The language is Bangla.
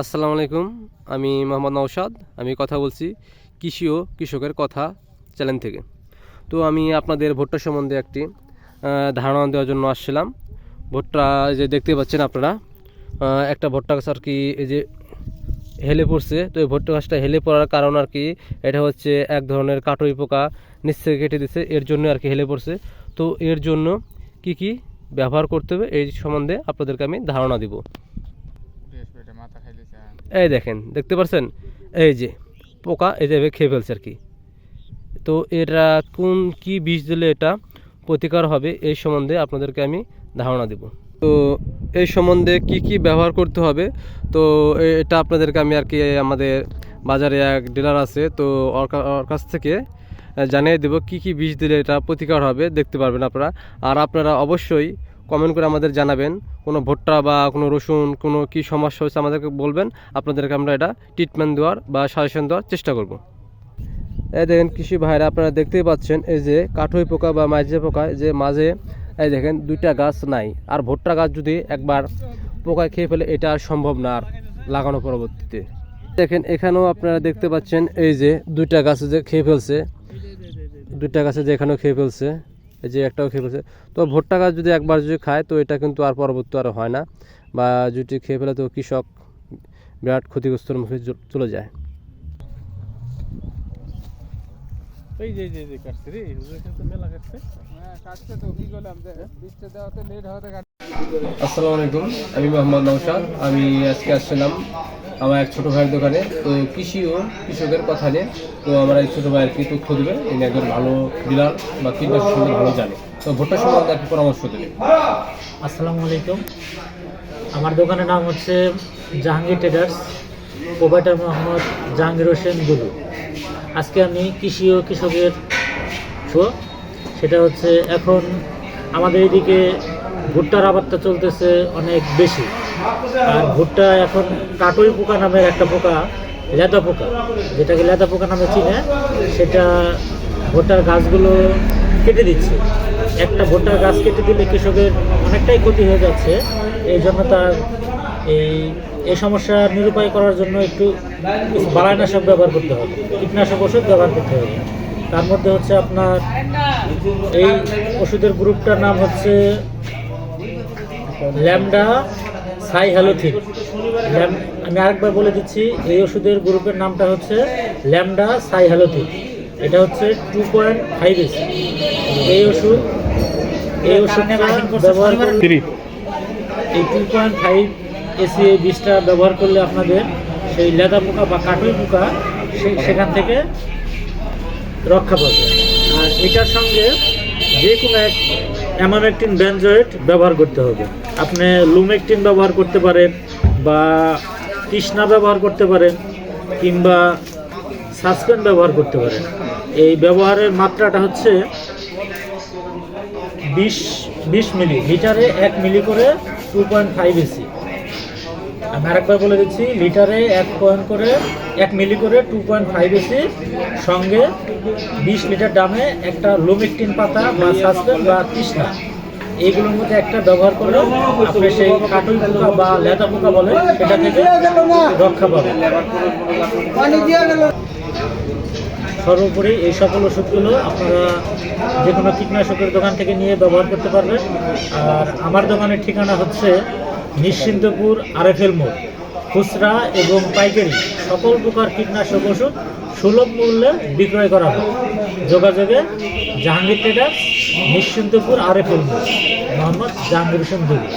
আসসালামু আলাইকুম, আমি মোহাম্মদ নওশাদ, আমি কথা বলছি কৃষি ও কৃষকের কথা চ্যানেল থেকে। তো আমি আপনাদের ভুট্টা সম্বন্ধে একটি ধারণা দেওয়ার জন্য আসছিলাম। ভুট্টা যে দেখতে পাচ্ছেন আপনারা একটা ভুট্টা গাছ আর কি এই যে হেলে পড়ছে, তো এই ভুট্টা গাছটা হেলে পড়ার কারণ আর কি, এটা হচ্ছে এক ধরনের কাটুই পোকা নিচ থেকে কেটে দিচ্ছে এর জন্য আর কি হেলে পড়ছে। তো এর জন্য কি কি ব্যবহার করতে হবে এই সম্বন্ধে আপনাদেরকে আমি ধারণা দিব। এই দেখেন, দেখতে পাচ্ছেন এই যে, পোকা, এই যে খেয়ে ফেলছে আর কি। তো এটা কোন, কি বিষ দিলে এটা প্রতিকার হবে এই সম্বন্ধে আপনাদেরকে আমি ধারণা দেব। তো এই সম্বন্ধে কি কি ব্যবহার করতে হবে? তো এটা আপনাদেরকে আমি আর কি আমাদের বাজারে এক ডিলার আছে, তো ওর কাছ থেকে জানিয়ে দেবো কি কি বিষ দিলে এটা প্রতিকার হবে, দেখতে পারবেন আপনারা। আর আপনারা অবশ্যই কমেন্ট করে আমাদের জানাবেন। কোনো ভুট্টা বা কোনো রসুন, কোনো কি সমস্যা হচ্ছে আমাদেরকে বলবেন। আপনাদেরকে আমরা এটা ট্রিটমেন্ট দেওয়ার বা সাজেশন দেওয়ার চেষ্টা করব। এই দেখেন কৃষি ভাইরা, আপনারা দেখতেই পাচ্ছেন এই যে কাঠই পোকা বা মাঝে পোকা যে মাঝে, এই দেখেন দুইটা গাছ নাই। আর ভুট্টা গাছ যদি একবার পোকায় খেয়ে ফেলে, এটা আর সম্ভব না আর লাগানো পরবর্তীতে। দেখেন এখানেও আপনারা দেখতে পাচ্ছেন এই যে দুইটা গাছে যে খেয়ে ফেলছে। দুইটা গাছে যে এখানেও খেয়ে ফেলছে। এই যে একটাও খেয়ে ফেলছে। তো ভুট্টা গাছ যদি একবার যদি খায় তো এটা কিন্তু আর পরবর্তী আর হয় না। বা যদি খেয়ে ফেলে তো কৃষক বিরাট ক্ষতিগ্রস্তর মুখে চলে যায়। এই যে যে যে কাটছে রে হুজুর মেলা কাটছে। হ্যাঁ কাটছে তো কি করলাম বৃষ্টি দেওয়াতে লেট হতে আসসালামু আলাইকুম আমি মোহাম্মদ নৌশাদ আমি আজকে আসছিলাম আমার এক ছোটো ভাইয়ের দোকানে। তো কৃষি ও কৃষকের কথা নিয়ে, তো আমার এই ছোটো ভাইয়ের কি তথ্য দেবে? তিনি একজন ভালো ডিলার বা কীটনাশক সম্বন্ধে ভালো জানে। তো ভুট্টা সম্বন্ধে একটি পরামর্শ দেবে আসসালামু আলাইকুম। আমার দোকানের নাম হচ্ছে জাহাঙ্গীর ট্রেডার্স, প্রোভাইডার মোহাম্মদ জাহাঙ্গীর হোসেন গুলু। আজকে আমি কৃষি ও কৃষকের সেটা হচ্ছে এখন আমাদের এদিকে ভুট্টার আবাদটা চলতেছে অনেক বেশি। আর ভুট্টা এখন কাটুই পোকা নামের একটা পোকা, লেদা পোকা, যেটাকে লেদা পোকা নামে চিনে, সেটা ভুট্টার গাছগুলো কেটে দিচ্ছে। একটা ভুট্টার গাছ কেটে দিলে কৃষকের অনেকটাই ক্ষতি হয়ে যাচ্ছে। এই জন্য তার এই এই সমস্যা নিরূপায় করার জন্য একটু বালাইনাশক ব্যবহার করতে হবে, কীটনাশক ওষুধ ব্যবহার করতে হবে। তার মধ্যে হচ্ছে আপনার এই ওষুধের গ্রুপটার নাম হচ্ছে ল্যামডা সাই হ্যালোথিন ল্যাম- আমি আরেকবার বলে দিচ্ছি এই ওষুধের গ্রুপের নামটা হচ্ছে ল্যামডা সাই হ্যালোথিন এটা হচ্ছে টু পয়েন্ট ফাইভ এস। এই ওষুধ এই ওষুধটা ব্যবহার করলে এই টু পয়েন্ট ফাইভ এসি এই বিষটা ব্যবহার করলে আপনাদের সেই লেদা পোকা বা কাটুই পোকা সে- সেখান থেকে রক্ষা পাবে। আর এটার সঙ্গে যে কোনো এক অ্যামামেকটিন ব্যানজয়েট ব্যবহার করতে হবে। আপনি লুমেকটিন ব্যবহার করতে পারেন বা তৃষ্ণা ব্যবহার করতে পারেন কিংবা সাসপেন ব্যবহার করতে পারেন। এই ব্যবহারের মাত্রাটা হচ্ছে বিশ বিশ মিলি, লিটারে এক মিলি করে টু পয়েন্ট ফাইভ এসি আমি আরেকবার বলে দিচ্ছি, লিটারে এক পয়েন্ট করে, এক মিলি করে টু পয়েন্ট ফাইভ এসি সঙ্গে বিশ লিটার দামে একটা লোমেকটিন পাতা বা সাসপেন বা তৃষ্ণা এইগুলোর মধ্যে একটা ব্যবহার করলে আপনি সেই কাটুই পোকা বা লেদা পোকা বলে সেটা থেকে রক্ষা পাবেন। সর্বোপরি এই সকল ওষুধগুলো আপনারা যে কোনো কীটনাশকের দোকান থেকে নিয়ে ব্যবহার করতে পারবেন। আর আমার দোকানের ঠিকানা হচ্ছে নিশ্চিন্তপুর আরএফএল মোড়। খুচরা এবং পাইকারি সকল প্রকার কীটনাশক ওষুধ সুলভ মূল্যে বিক্রয় করা হয়। যোগাযোগে জাহাঙ্গীর ট্রেডার্স নিশ্চিন্তপুর আরেফুল মোহাম্মদ জাহাঙ্গীর হোসেন দুবি